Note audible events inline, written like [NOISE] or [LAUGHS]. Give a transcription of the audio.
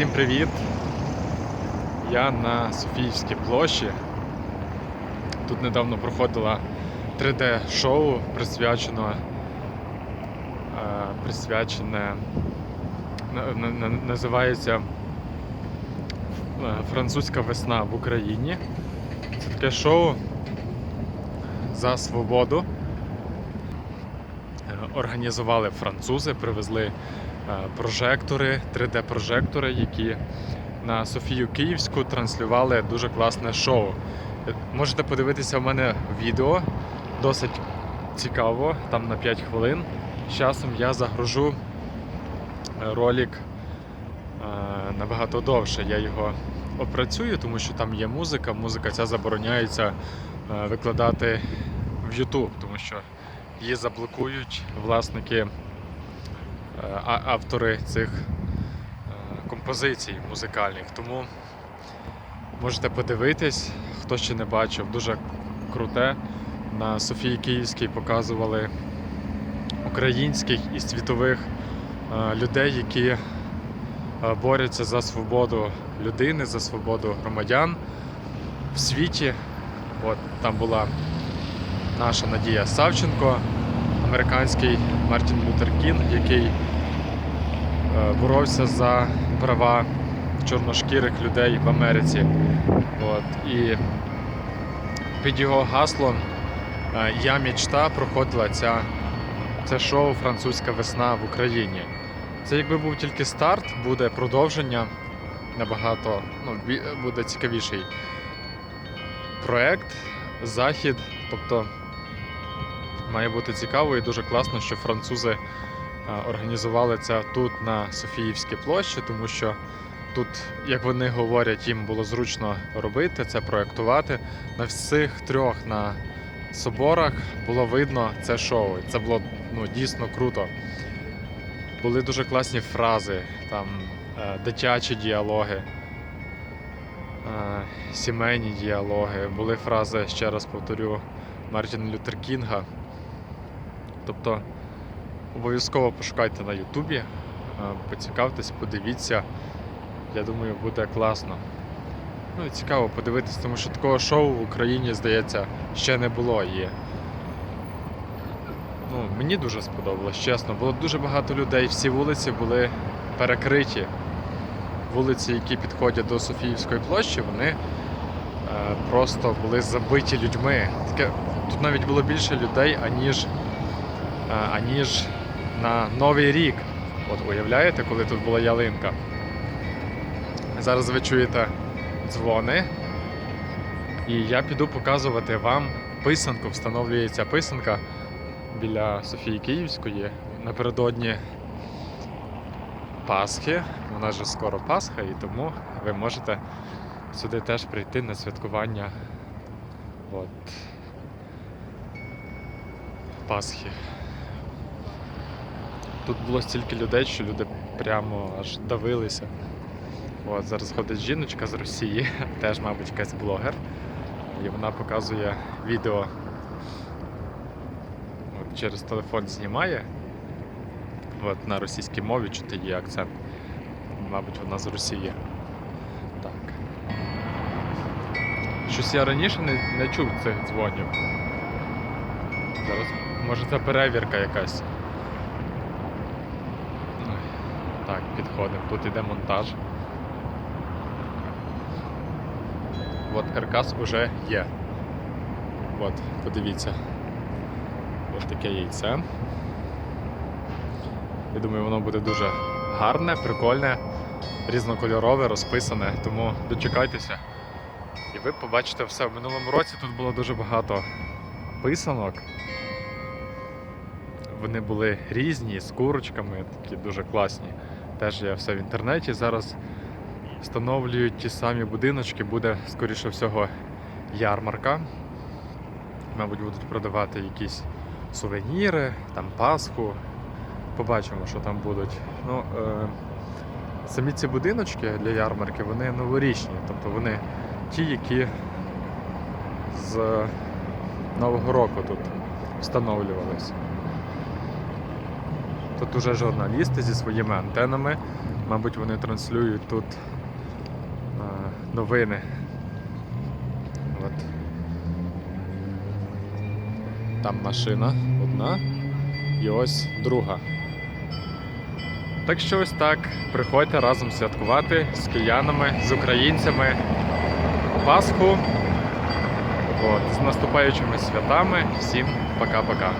Всім привіт! Я на Софіївській площі. Тут недавно проходила 3D-шоу, присвячено, е, присвячене на- на- на- називається е, Французька весна в Україні. Це таке шоу за свободу. Е, Організували французи, привезли прожектори, 3D-прожектори, які на Софію Київську транслювали дуже класне шоу. Е, Можете подивитися в мене відео, досить цікаво, там на 5 хвилин. З часом я загружу е, ролик е, набагато довше. Я його опрацюю, тому що там є музика. Музика ця забороняється е, викладати в YouTube, тому що її заблокують власники, е, автори цих е, композицій музикальних. Тому можете подивитись, хто ще не бачив, дуже круте. На Софії Київській показували українських і світових е, людей, які е, борються за свободу людини, за свободу громадян в світі. От там була наша Надія Савченко, американський Мартін Лютер Кінг, який боровся за права чорношкірих людей в Америці. От. І під його гаслом е, Я мічта проходила ця, це шоу Французька весна в Україні. Це якби був тільки старт, буде продовження набагато ну, буде цікавіший проект, захід. Тобто має бути цікаво і дуже класно, що французи е, організували це тут на Софіївській площі, тому що тут, як вони говорять, їм було зручно робити це, проектувати. На всіх трьох на соборах було видно це шоу. Це було ну, дійсно круто. Були дуже класні фрази, там е, дитячі діалоги, е, сімейні діалоги, були фрази, ще раз повторю, Мартіна Лютер Кінга. Тобто обов'язково пошукайте на Ютубі, е, поцікавтесь, подивіться. Я думаю, буде класно. Ну і цікаво подивитись, тому що такого шоу в Україні, здається, ще не було. І... Ну, мені дуже сподобалось, чесно. Було дуже багато людей, всі вулиці були перекриті. Вулиці, які підходять до Софіївської площі, вони е, просто були забиті людьми. Таке, тут навіть було більше людей, аніж, е, аніж на Новий рік. От уявляєте, коли тут була ялинка. Зараз ви чуєте дзвони. І я піду показувати вам писанку. Встановлюється писанка біля Софії Київської напередодні Пасхи. Вона ж скоро Пасха, і тому ви можете сюди теж прийти на святкування от, Пасхи. Тут було стільки людей, що люди прямо аж давилися. От, зараз ходить жіночка з Росії, [LAUGHS] теж, мабуть, якась блогер. І вона показує відео. От, через телефон знімає. От, на російській мові чути її акцент. Мабуть, вона з Росії. Так. Щось я раніше не, не чув цих дзвонів. Зараз, може це перевірка якась. Так, підходимо. Тут іде монтаж. От каркас уже є. От, подивіться. Ось таке яйце. Я думаю, воно буде дуже гарне, прикольне, різнокольорове, розписане, тому дочекайтеся. І ви побачите все. В минулому році тут було дуже багато писанок. Вони були різні, з курочками, такі дуже класні. Теж є все в інтернеті. Зараз встановлюють ті самі будиночки, буде, скоріше всього, ярмарка. Мабуть, будуть продавати якісь сувеніри, там Пасху. Побачимо, що там будуть. Ну, е, самі ці будиночки для ярмарки, вони новорічні, тобто вони ті, які з Нового року тут встановлювалися. Тут уже журналісти зі своїми антенами Мабуть, вони транслюють тут а, новини. От. Там машина одна і ось друга. Так що ось так. Приходьте разом святкувати з киянами, з українцями Пасху. От, з наступаючими святами. Всім пока-пока.